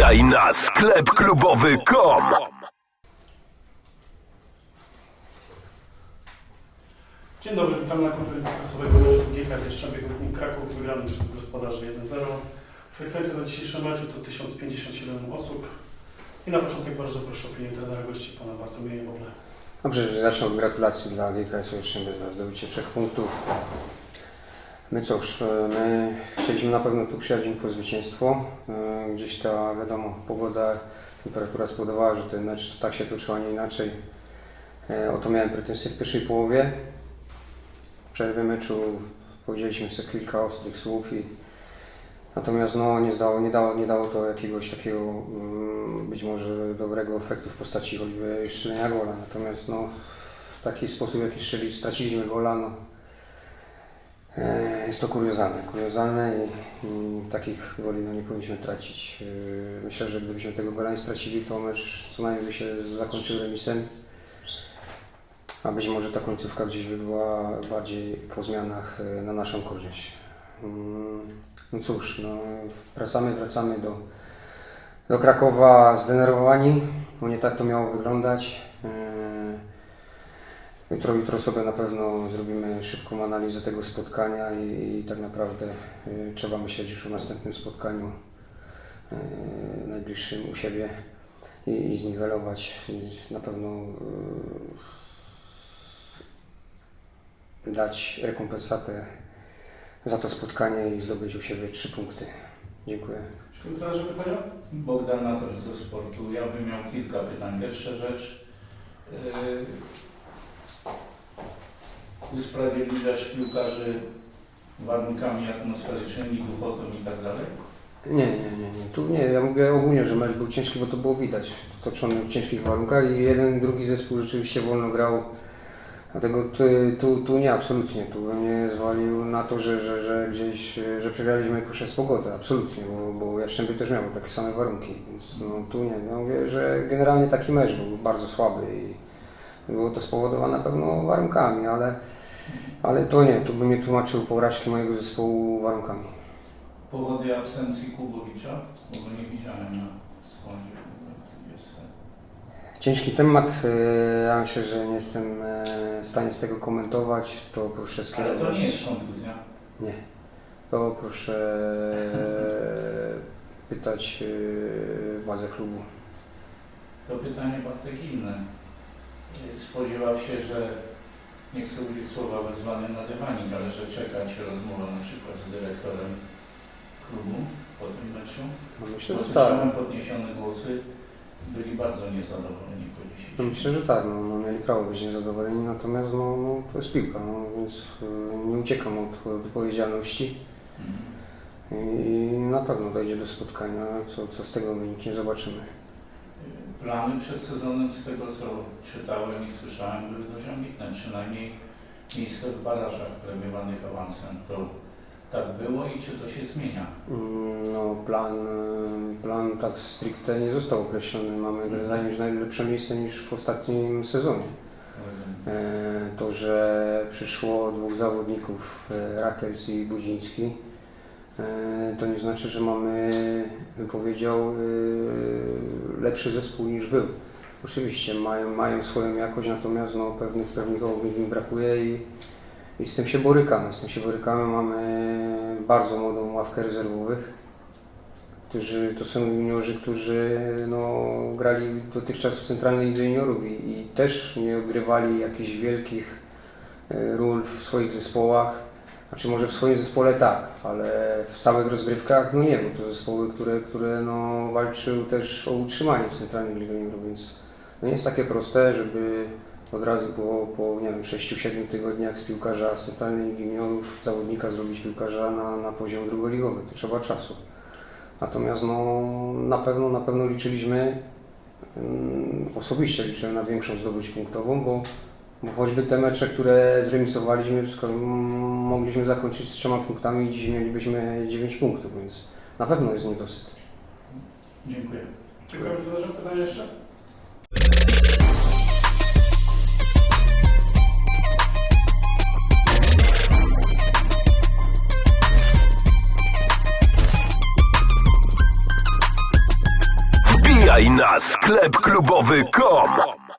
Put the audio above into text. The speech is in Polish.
Wpadaj na sklep klubowy.com. Dzień dobry, witamy na konferencji prasowego meczu GKS Jastrzębie Kraków wygrany przez gospodarzy 1-0. Frekwencja na dzisiejszym meczu to 1057 osób. I na początek bardzo proszę o opinię trenera gości, pana Bartłomieja Boble. Dobrze, zacznę od gratulacji dla GKS Jastrzębie za zdobycie trzech punktów. My cóż, my chcieliśmy na pewno tu przyjechać po zwycięstwo. E, Gdzieś ta, wiadomo, pogoda, temperatura spowodowała, że ten mecz tak się toczył, a nie inaczej. E, O to miałem pretensje w pierwszej połowie. W przerwie meczu powiedzieliśmy sobie kilka ostrych słów i natomiast no, nie, zdało, nie, dało, nie dało to jakiegoś takiego mm, być może dobrego efektu w postaci choćby strzelenia gola. Natomiast no, w taki sposób, jaki strzeli, straciliśmy gola, no, e, jest to kuriozalne. Kuriozalne i, i takich goli no, nie powinniśmy tracić. E, Myślę, że gdybyśmy tego gola nie stracili, to mecz co najmniej by się zakończył remisem. A być może ta końcówka gdzieś by była bardziej po zmianach e, na naszą korzyść. Mm, No cóż, no, wracamy, wracamy do, do Krakowa zdenerwowani, bo nie tak to miało wyglądać. Jutro, jutro sobie na pewno zrobimy szybką analizę tego spotkania i, i tak naprawdę e, trzeba myśleć już o następnym spotkaniu e, najbliższym u siebie i, i zniwelować i na pewno e, dać rekompensatę za to spotkanie i zdobyć u siebie trzy punkty. Dziękuję. Trenerze pytania? Bogdan Nator ze sportu. Ja bym miał kilka pytań. Pierwsza rzecz. Yy, usprawiedliwiasz piłkarzy warunkami atmosferycznymi, duchotą i tak dalej? Nie, nie, nie, nie. Tu nie, ja mówię ogólnie, że mecz był ciężki, bo to było widać, toczony w ciężkich warunkach i jeden drugi zespół rzeczywiście wolno grał. Dlatego tu, tu, tu nie, absolutnie. Tu bym nie zwalił na to, że, że, że gdzieś, że przegraliśmy przez pogodę, absolutnie, bo, bo Jastrzębie też miało takie same warunki, więc no, tu nie. Ja mówię, że generalnie taki mecz był bardzo słaby i było to spowodowane na pewno warunkami, ale, ale to nie, tu bym nie tłumaczył porażki mojego zespołu warunkami. Powody absencji Kubowicza? Bo go nie widziałem na składzie. Jest Ciężki temat. e, Ja myślę, że nie jestem e, w stanie z tego komentować. To proszę Ale to skierować. nie jest kontuzja. Nie. To proszę e, pytać władze klubu. To pytanie Bartek inne. Spodziewał się, że nie chcę użyć słowa wezwany na dywanik, ale że czekać rozmowa na przykład z dyrektorem klubu po tym meczu. No myślę, że tak. podniesione głosy, byli bardzo niezadowoleni po No dzisiejszym. myślę, że tak. No, no, mieli prawo być niezadowoleni, natomiast no, no, to jest piłka, no, więc e, nie uciekam od odpowiedzialności Mhm. i na pewno dojdzie do spotkania. Co, co z tego wyniknie, zobaczymy. Plany przed sezonem, z tego co czytałem i słyszałem, były dość ambitne. Przynajmniej miejsce w barażach premiowanych awansem. To tak było i czy to się zmienia? Mm, No, plan, y, plan tak stricte nie został określony. Mamy zajęć najlepsze miejsce niż w ostatnim sezonie. E, To, że przyszło dwóch zawodników, e, Rakels i Budziński, e, to nie znaczy, że mamy, bym powiedział, e, lepszy zespół niż był. Oczywiście mają, mają swoją jakość, natomiast no, pewnych pewnych ogniw im brakuje i, i z tym się borykamy. Z tym się borykamy. Mamy bardzo młodą ławkę rezerwowych, którzy, to są juniorzy, którzy no, grali dotychczas w Centralnej Lidze Juniorów i, i też nie odgrywali jakichś wielkich e, ról w swoich zespołach. Znaczy może w swoim zespole tak, ale w samych rozgrywkach no nie, bo to zespoły, które, które no, walczyły też o utrzymanie w Centralnej Lidze Juniorów, więc no nie jest takie proste, żeby od razu po, po nie wiem, 6-7 tygodniach z piłkarza z Centralnej Ligi Juniorów zawodnika zrobić piłkarza na, na poziom drugoligowy. To trzeba czasu. Natomiast no, na pewno, na pewno liczyliśmy, mm, osobiście liczyłem na większą zdobycz punktową, bo, bo choćby te mecze, które zremisowaliśmy, skoro mogliśmy zakończyć z trzema punktami i dziś mielibyśmy 9 punktów, więc na pewno jest niedosyt. Dziękuję. Dziękuję trenerze. Pytania jeszcze? na sklepklubowy.com.